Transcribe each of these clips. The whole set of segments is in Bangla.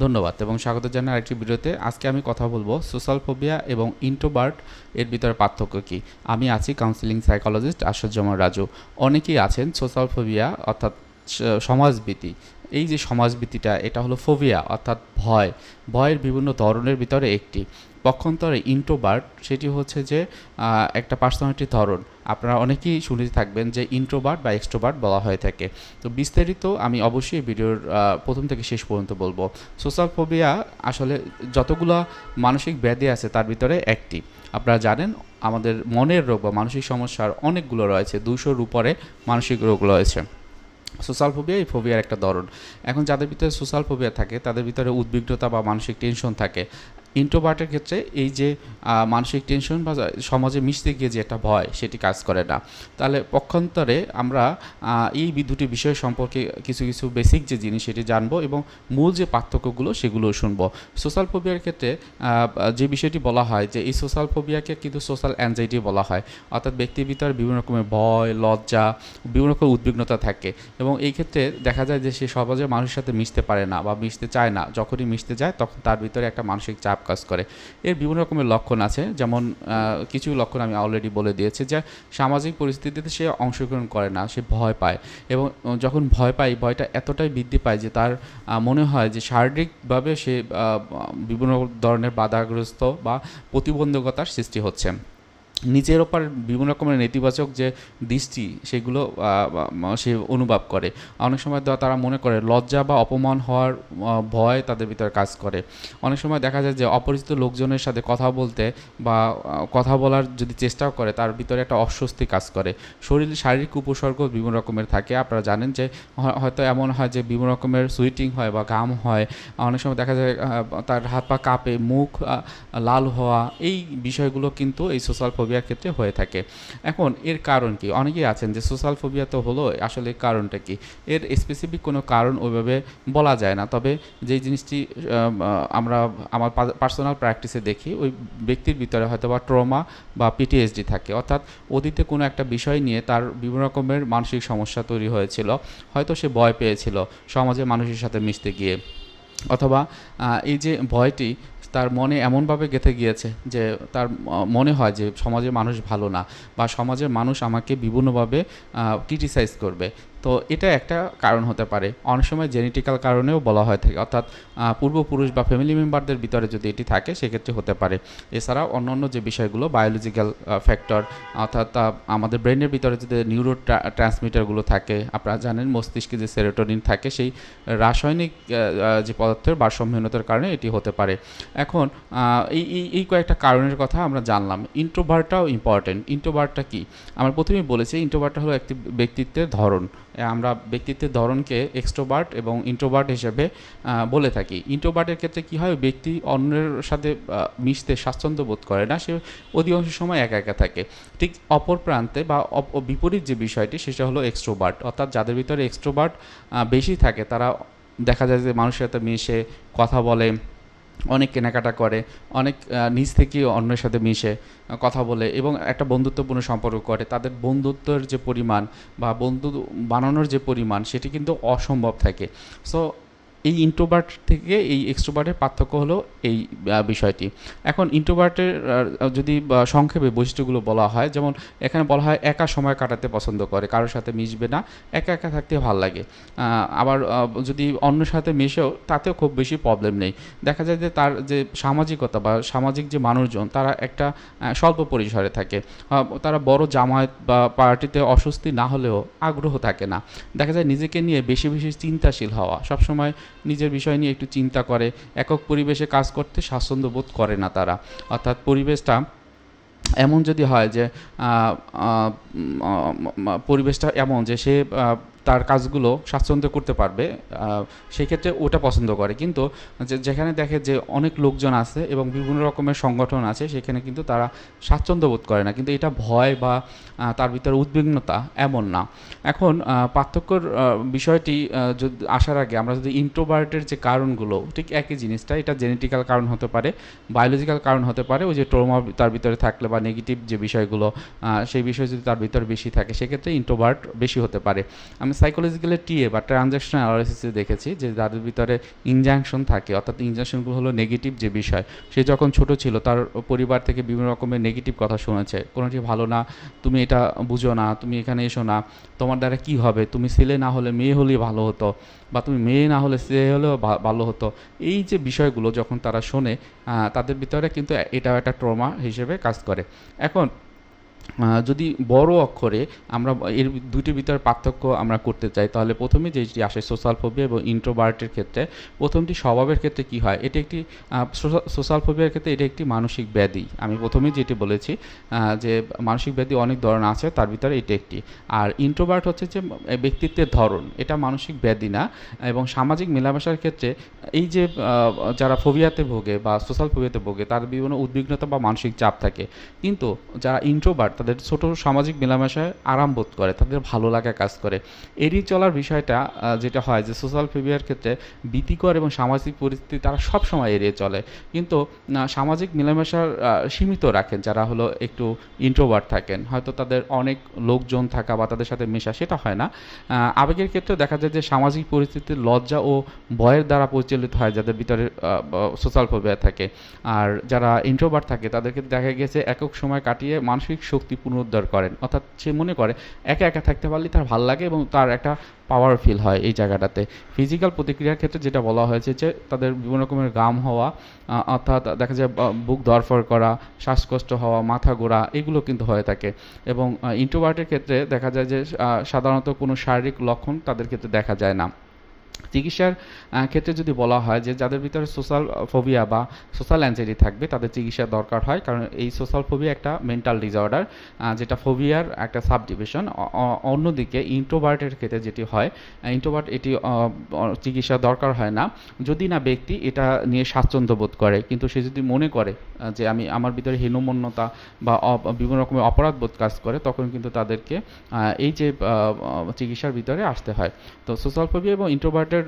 ধন্যবাদ এবং স্বাগত জানাই আরেকটি ভিডিওতে। আজকে আমি কথা বলব সোশ্যাল ফোবিয়া এবং ইন্ট্রোবার্ট এর ভিতরে পার্থক্য কী? আমি আছি কাউন্সিলিং সাইকোলজিস্ট আশ্চর্যময় রাজু। অনেকেই আছেন সোশ্যাল ফোবিয়া অর্থাৎ সমাজভীতি। এই যে সমাজভীতিটা এটা হলো ফোবিয়া, অর্থাৎ ভয়। ভয়ের বিভিন্ন ধরনের ভিতরে একটি। পক্ষান্তরে ইন্ট্রোবার্ট সেটি হচ্ছে যে একটা পার্সোনালিটির ধরন। আপনারা অনেকেই শুনে থাকবেন যে ইন্ট্রোবার্ট বা এক্সট্রোবার্ট বলা হয়ে থাকে। তো বিস্তারিত আমি অবশ্যই ভিডিওর প্রথম থেকে শেষ পর্যন্ত বলব। সোশ্যাল ফোবিয়া আসলে যতগুলো মানসিক ব্যাধি আছে, তার ভিতরে একটি। আপনারা জানেন, আমাদের মনের রোগ বা মানসিক সমস্যার অনেকগুলো রয়েছে। দুশোর উপরে মানসিক রোগ রয়েছে। সোশ্যাল ফোবিয়া এই ফোবিয়ার একটা ধরন। এখন যাদের ভিতরে সোশ্যাল ফোবিয়া থাকে, তাদের ভিতরে উদ্বিগ্নতা বা মানসিক টেনশন থাকে। ইন্ট্রোভার্টের ক্ষেত্রে এই যে মানসিক টেনশন বা সমাজে মিশতে গিয়ে যে একটা ভয়, সেটি কাজ করে না। তাহলে পক্ষান্তরে আমরা এই বি- দুটি বিষয় সম্পর্কে কিছু কিছু বেসিক যে জিনিস সেটি জানব এবং মূল যে পার্থক্যগুলো সেগুলো শুনব। সোশ্যাল ফোবিয়ার ক্ষেত্রে যে বিষয়টি বলা হয় যে, এই সোশ্যাল ফোবিয়াকে কিন্তু সোশ্যাল অ্যাংজাইটি বলা হয়। অর্থাৎ ব্যক্তির ভিতরে বিভিন্ন রকমের ভয়, লজ্জা, বিভিন্ন রকম উদ্বিগ্নতা থাকে এবং এই ক্ষেত্রে দেখা যায় যে, সে সমাজে মানুষের সাথে মিশতে পারে না বা মিশতে চায় না। যখনই মিশতে যায়, তখন তার ভিতরে একটা মানসিক চাপ কাজ করে। এর বিভিন্ন রকমের লক্ষণ আছে, যেমন কিছু লক্ষণ আমি অলরেডি বলে দিয়েছি যে সামাজিক পরিস্থিতিতে সে অংশগ্রহণ করে না, সে ভয় পায় এবং যখন ভয় পায়, ভয়টা এতটাই বৃদ্ধি পায় যে তার মনে হয় যে শারীরিকভাবে সে বিভিন্ন ধরনের বাধাগ্রস্ত বা প্রতিবন্ধকতার সৃষ্টি হচ্ছে। নিজের ওপর বিভিন্ন রকমের নেতিবাচক যে দৃষ্টি, সেগুলো সে অনুভব করে। অনেক সময় তারা মনে করে লজ্জা বা অপমান হওয়ার ভয় তাদের ভিতরে কাজ করে। অনেক সময় দেখা যায় যে অপরিচিত লোকজনের সাথে কথা বলতে বা কথা বলার যদি চেষ্টাও করে, তার ভিতরে একটা অস্বস্তি কাজ করে। শরীর, শারীরিক উপসর্গ বিভিন্ন রকমের থাকে। আপনারা জানেন যে হয়তো এমন হয় যে বিভিন্ন রকমের সুইটিং হয় বা ঘাম হয়। অনেক সময় দেখা যায় তার হাত পা কাঁপে, মুখ লাল হওয়া, এই বিষয়গুলো কিন্তু এই সোশ্যাল ফোবিয়ার ক্ষেত্রে হয়ে থাকে। এখন এর কারণ কি? অনেকেই আছেন যে সোশ্যাল ফোবিয়া তো হলো, আসলে কারণটা কি? এর স্পেসিফিক কোনো কারণ ওইভাবে বলা যায় না। তবে যেই জিনিসটি আমরা আমার পার্সোনাল প্র্যাকটিসে দেখি, ওই ব্যক্তির ভিতরে হয়তো বা ট্রমা বা পিটিএসডি থাকে। অর্থাৎ অতীতে কোনো একটা বিষয় নিয়ে তার বিভিন্ন রকমের মানসিক সমস্যা তৈরি হয়েছিল। হয়তো সে ভয় পেয়েছিল সমাজে মানুষের সাথে মিশতে গিয়ে। অথবা এই যে ভয়টি তার মনে এমনভাবে গেঁথে গিয়েছে যে তার মনে হয় যে সমাজের মানুষ ভালো না বা সমাজের মানুষ আমাকে বিভিন্নভাবে ক্রিটিসাইজ করবে। তো এটা একটা কারণ হতে পারে। অনেক সময় জেনেটিক্যাল কারণেও বলা হয় থাকে। অর্থাৎ পূর্বপুরুষ বা ফ্যামিলি মেম্বারদের ভিতরে যদি এটি থাকে, সেক্ষেত্রে হতে পারে। এছাড়াও অন্যান্য যে বিষয়গুলো বায়োলজিক্যাল ফ্যাক্টর অর্থাৎ আমাদের ব্রেনের ভিতরে যদি নিউরো ট্রান্সমিটারগুলো থাকে, আপনারা জানেন মস্তিষ্কে যে সেরোটোনিন থাকে, সেই রাসায়নিক যে পদার্থের ভারসাম্যহীনতার কারণে এটি হতে পারে। এখন এই এই কয়েকটা কারণের কথা আমরা জানলাম। ইন্ট্রোভার্টটাও ইম্পর্টেন্ট ইন্ট্রোভার্টটা কি? আমরা প্রথমেই বলেছি, ইন্ট্রোভার্টটা হলো একটি ব্যক্তিত্বের ধরন। আমরা ব্যক্তিত্বের ধরনকে এক্সট্রোভার্ট এবং ইন্ট্রোভার্ট হিসেবে বলে থাকি। ইন্ট্রোভার্টের ক্ষেত্রে কি হয়? ব্যক্তি অন্যের সাথে মিশতে স্বাচ্ছন্দ্য বোধ করে না, সে অধিকাংশ সময় একা একা থাকে। ঠিক অপর প্রান্তে বা বিপরীত যে বিষয়টি, সেটা হলো এক্সট্রোভার্ট অর্থাৎ যাদের ভিতরে এক্সট্রোভার্ট বেশি থাকে, তারা দেখা যায় যে মানুষের সাথে মিশে, কথা বলে অনেক কেনাকাটা করে, অনেক নিজ থেকে অন্যের সাথে মিশে কথা বলে এবং একটা বন্ধুত্বপূর্ণ সম্পর্ক করে। তাদের বন্ধুত্বের যে পরিমাণ বা বন্ধু বানানোর যে পরিমাণ, সেটি কিন্তু অসম্ভব থাকে। সো এই ইন্ট্রোভার্ট থেকে এই এক্সট্রোভার্টের পার্থক্য হলো এই বিষয়টি। এখন ইন্ট্রোভার্টের যদি সংক্ষেপে বৈশিষ্ট্যগুলো বলা হয়, যেমন এখানে বলা হয় একা সময় কাটাতে পছন্দ করে, কারোর সাথে মিশবে না, একা একা থাকতে ভালো লাগে। আবার যদি অন্যের সাথে মিশেও, তাতেও খুব বেশি প্রবলেম নেই। দেখা যায় যে তার যে সামাজিকতা বা সামাজিক যে মানুষজন, তারা একটা স্বল্প পরিসরে থাকে। তারা বড় জামায়াত বা পার্টিতে অস্বস্তি না হলেও আগ্রহ থাকে না। দেখা যায় নিজেকে নিয়ে বেশি বেশি চিন্তাশীল হওয়া, সবসময় নিজের বিষয় নিয়ে একটু চিন্তা করে। একক পরিবেশে কাজ করতে স্বাচ্ছন্দ্য বোধ করে না তারা। অর্থাৎ পরিবেশটা এমন যদি হয় যে পরিবেশটা এমন যে সে তার কাজগুলো স্বাচ্ছন্দ্য করতে পারবে সেই ক্ষেত্রে ওটা পছন্দ করে। কিন্তু যেখানে দেখে যে অনেক লোকজন আছে এবং বিভিন্ন রকমের সংগঠন আছে, সেখানে কিন্তু তারা স্বাচ্ছন্দ্য বোধ করে না। কিন্তু এটা ভয় বা তার ভিতরে উদ্বিগ্নতা এমন না। এখন পার্থক্যর বিষয়টি যদি আসার আগে আমরা যদি ইন্ট্রোভার্টের যে কারণগুলো, ঠিক একই জিনিসটা, এটা জেনেটিক্যাল কারণ হতে পারে বায়োলজিক্যাল কারণ হতে পারে, ওই যে ট্রমা তার ভিতরে থাকলে বা নেগেটিভ যে বিষয়গুলো সেই বিষয় যদি তার ভিতরে বেশি থাকে, সেক্ষেত্রে ইন্ট্রোভার্ট বেশি হতে পারে। আমি এখানে সাইকোলজিক্যালি টিএ বা ট্রানজ্যাকশন অ্যানালাইসিসে দেখেছি যে যাদের ভিতরে ইনজাংশন থাকে, অর্থাৎ ইনজাংশনগুলো হলো নেগেটিভ যে বিষয়, সে যখন ছোট ছিল তার পরিবার থেকে বিভিন্ন রকমের নেগেটিভ কথা শুনেছে, কোনোটি ভালো না, তুমি এটা বুঝো না, তুমি এখানে এসো না, তোমার দ্বারা কি হবে? তুমি ছেলে না হলে মেয়ে হলেই ভালো হতো বা তুমি মেয়ে না হলে ছেলে হলেও ভালো হতো। এই যে বিষয়গুলো যখন তারা শোনে তাদের ভিতরে কিন্তু এটাও একটা ট্রমা হিসেবে কাজ করে। এখন যদি বড় অক্ষরে আমরা এর দুইটির ভিতরে পার্থক্য আমরা করতে চাই, তাহলে প্রথমে যেটি আসে সোশ্যাল ফোবিয়া এবং ইন্ট্রোভার্টের ক্ষেত্রে, প্রথমটি স্বভাবের ক্ষেত্রে কি হয়? এটি একটি সোশ্যাল ফোবিয়ার ক্ষেত্রে এটি একটি মানসিক ব্যাধি। আমি প্রথমে যেটি বলেছি যে মানসিক ব্যাধি অনেক ধরনের আছে, তার ভিতরে এটি একটি। আর ইন্ট্রোভার্ট হচ্ছে যে ব্যক্তিত্বের ধরন। এটা মানসিক ব্যাধি না। এবং সামাজিক মেলামেশার ক্ষেত্রে, এই যে যারা ফোবিয়াতে ভোগে বা সোশ্যাল ফোবিয়াতে ভোগে তার বিভিন্ন উদ্বিগ্নতা বা মানসিক চাপ থাকে। কিন্তু যারা ইন্ট্রোভার্ট তাদের ছোট সামাজিক মেলামেশায় আরাম বোধ করে, তাদের ভালো লাগা কাজ করে। এড়িয়ে চলার বিষয়টা যেটা হয় যে সোশ্যাল ফোবিয়ার ক্ষেত্রে ভীতিকর এবং সামাজিক পরিস্থিতি তারা সব সময় এড়িয়ে চলে। কিন্তু সামাজিক মেলামেশার সীমিত রাখেন, যারা হলো একটু ইন্ট্রোভার্ট থাকেন। হয়তো তাদের অনেক লোকজন থাকা বা তাদের সাথে মেশা, সেটা হয় না। আবেগের ক্ষেত্রে দেখা যায় যে সামাজিক পরিস্থিতির লজ্জা ও ভয়ের দ্বারা পরিচালিত হয়, যাদের ভিতরে সোশ্যাল ফোবিয়া থাকে। আর যারা ইন্ট্রোভার্ট থাকে তাদেরকে দেখা গেছে একক সময় কাটিয়ে মানসিক শক্তি পুনরুদ্ধার করেন। অর্থাৎ সে মনে করে, একা একা থাকতে পারলে তার ভালো লাগে এবং তার একটা পাওয়ার ফিল হয় এই জায়গাটাতে। ফিজিক্যাল প্রতিক্রিয়ার ক্ষেত্রে যেটা বলা হয়েছে যে, তাদের বিভিন্ন রকমের গাম হওয়া অর্থাৎ দেখা যায় বুক ধরফর করা, শ্বাসকষ্ট হওয়া, মাথা ঘোরা, এগুলো কিন্তু হয়ে থাকে। এবং ইন্ট্রোভার্টের ক্ষেত্রে দেখা যায় যে সাধারণত কোনো শারীরিক লক্ষণ তাদের ক্ষেত্রে দেখা যায় না। চিকিৎসার ক্ষেত্রে যদি বলা হয় যে যাদের ভিতরে সোশ্যাল ফোবিয়া বা সোশ্যাল অ্যাংজাইটি থাকবে তাদের চিকিৎসা দরকার হয়। কারণ এই সোশ্যাল ফোবিয়া একটা মেন্টাল ডিসঅর্ডার যেটা ফোবিয়ার একটা সাব ডিভিশন অন্যদিকে ইন্ট্রোভার্টের ক্ষেত্রে যেটি হয় ইন্ট্রোভার্ট এটি আহ, অ- চিকিৎসা দরকার হয় না। যদি না ব্যক্তি এটা নিয়ে স্বাচ্ছন্দ্য বোধ করে কিন্তু সে যদি মনে করে যে আমি আমার ভিতরে হীনমন্যতা বা বিভিন্ন রকমের অপরাধ বোধ কাজ করে তখন কিন্তু তাদেরকে এই যে চিকিৎসার ভিতরে আসতে হয়। তো সোশ্যাল ফোবিয়া এবং ইন্ট্রোভার্টের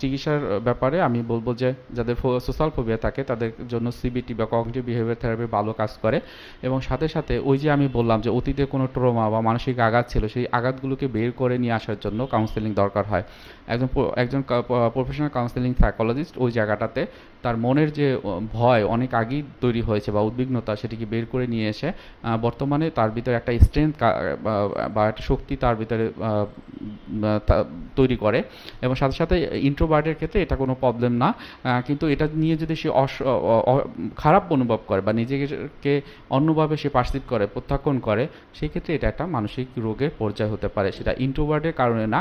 চিকিৎসার ব্যাপারে আমি বলব যে যাদের সোশ্যাল ফোবিয়া থাকে তাদের জন্য সিবিটি বা কগনিটিভ বিহেভিয়ার থেরাপি ভালো কাজ করে। এবং সাথে সাথে ওই যে আমি বললাম যে অতীতে কোনো ট্রমা বা মানসিক আঘাত ছিল সেই আঘাতগুলোকে বের করে নিয়ে আসার জন্য কাউন্সেলিং দরকার হয়। একজন একজন প্রফেশনাল কাউন্সেলিং সাইকোলজিস্ট ওই জায়গাটাতে তার মনের যে ভয় অনেক আগেই তৈরি হয়েছে বা উদ্বিগ্নতা সেটিকে বের করে নিয়ে এসে বর্তমানে তার ভিতরে একটা স্ট্রেংথ বা একটা শক্তি তার ভিতরে তৈরি করে এবং সাথে সাথে ইন্ট্রোভার্টের ক্ষেত্রে এটা কোনো প্রবলেম না। কিন্তু এটা নিয়ে যদি সে খারাপ অনুভব করে বা নিজেকে অন্যভাবে সে পার্সিভ করে, প্রত্যাখ্যান করে সেই ক্ষেত্রে এটা একটা মানসিক রোগের পর্যায় হতে পারে। সেটা ইন্ট্রোভার্টের কারণে না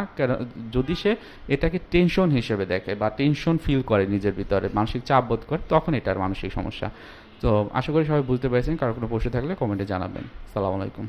যদি সে এটাকে টেনশন হিসেবে দেখে বা টেনশন ফিল করে নিজের ভিতরে, মানসিক চাপ বোধ করে, তখন এটার মানসিক সমস্যা। তো আশা করি সবাই বুঝতে পেরেছেন। কারও কোনো প্রশ্ন থাকলে কমেন্টে জানাবেন। সালাম আলাইকুম।